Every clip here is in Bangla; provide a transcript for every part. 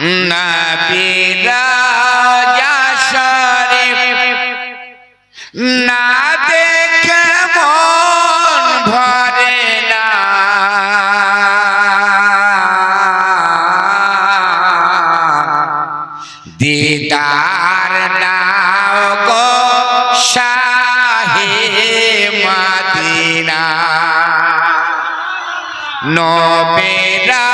নবীরা না দেখে মন ভরে না। দিদার নাও গো শাহে মাদিনা। নবেরা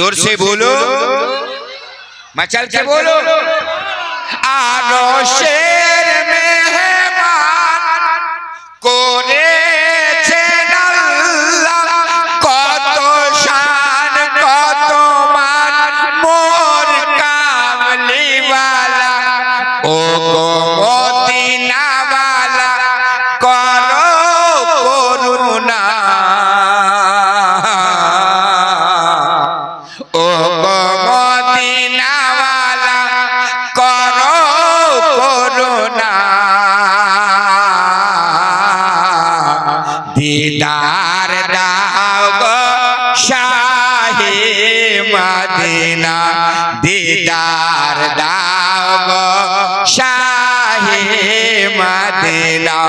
জোর সে বলো। মাচাল কে বলো। আর করে Oh, oh. করুণা দিদার দাও গো শাহে মদিনা দিদার দাও গো শাহে মদিনা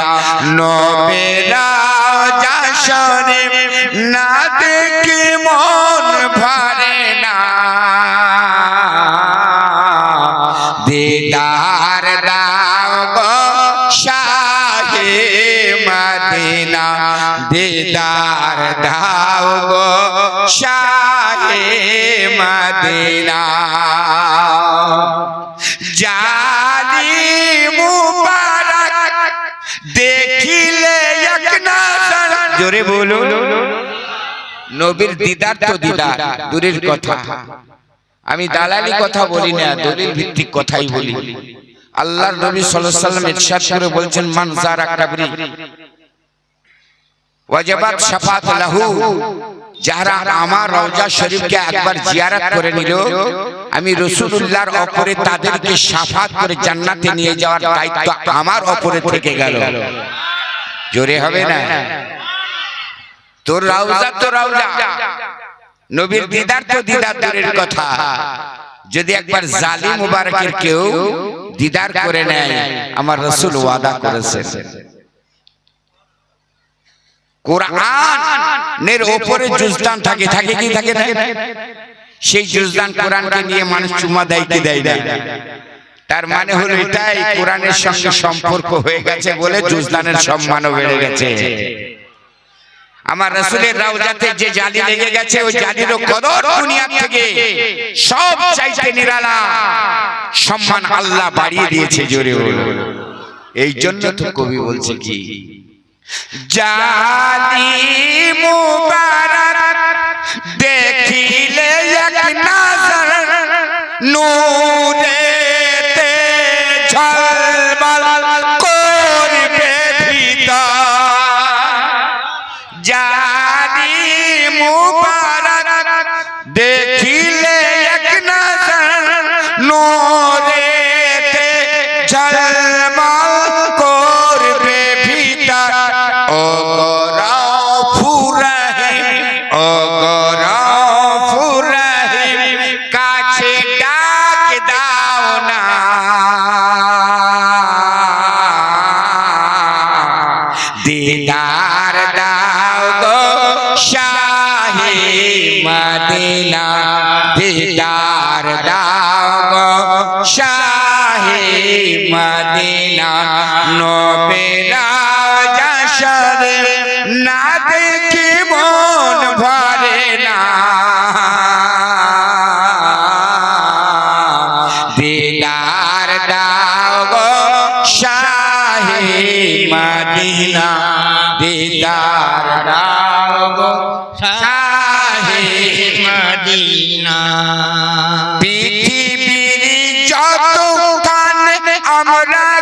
নবেরা যাশরে না দেখি মন ভরে না দিদার দিদার দাও শাহে মদিনা। মুবারক দেখিলে এক জোরে বলো নবীর দিদার তো দিদার, দূরের কথা। আমি দালালি কথা বলি না, দলিল ভিত্তিক কথাই বলি। আল্লাহর নবী সাল্লাল্লাহু আলাইহি সাল্লাম ইরশাদ করে বলছেন, মান যারা কাবরি ওয়াজাবাত শাফাত লাহু। যারা আমার রওজা শরীফকে একবার জিয়ারত করে নিল আমি রাসূলুল্লাহর অপরে তাদেরকে শাফাত করে জান্নাতে নিয়ে যাওয়ার দায়িত্ব আমার অপরে থেকে গেল। জোরে হবে না? তোর রওজা তো রওজা। নবীর দিদার তো দিদার দূরের কথা। যদি একবার জালি মুবারকের কেউ দিদার করে নেয় আমার রসুল ওয়াদা করেছেন কোরআনের ওপরে জুজদান থাকে থাকে কি থাকে সেই জুজদান কোরআনকে নিয়ে মানুষ চুমা দেয় কি দেয়। তার মানে হলো এটাই কোরআনের সঙ্গে সম্পর্ক হয়ে গেছে বলে জুজদানের সম্মানও বেড়ে গেছে। আমার রসুলের রাউজাতে যে জালি লেগে গেছে ওই জালিরও কদর দুনিয়া থেকে সব চাইতে নিরালা। সম্মান আল্লাহ বাড়িয়ে দিয়েছে জোরে এই জন্য তো কবি বলছে কি? জালি মুবারক দেখিলে এক নজর নূরে তে ঝলমল করবে ভিতর। জালি মুবারক দেখিলে এক নজর নূরে তে ঝলমল দিদার দাও গো শাহে মদিনা। দিদার দাও গো শাহে মদিনা। নবেরা যশর না। দিদার দা মদিনা দিদার দাও শাহে মদিনা পৃথিবীর যত কান আমরা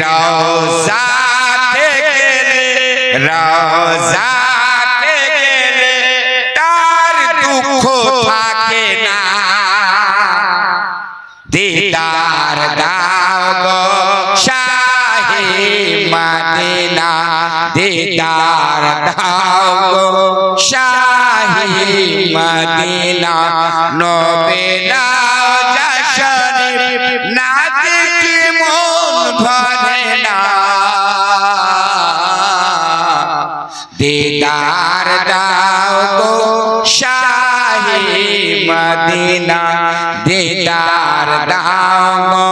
রওজাতে গেলে রওজাতে গেলে তার দুঃখ থাকে না দিদার দাও গো শাহে মদিনা দিদার দাও গো শাহে মদিনা নবেলা শরীফ না দেখি মন ভরে না দিদার দাও গো শাহে মদিনা দিদার দাও গো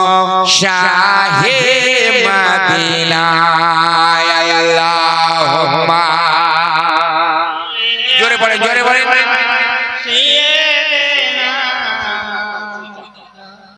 শাহে মদিনা আল্লাহুম্মা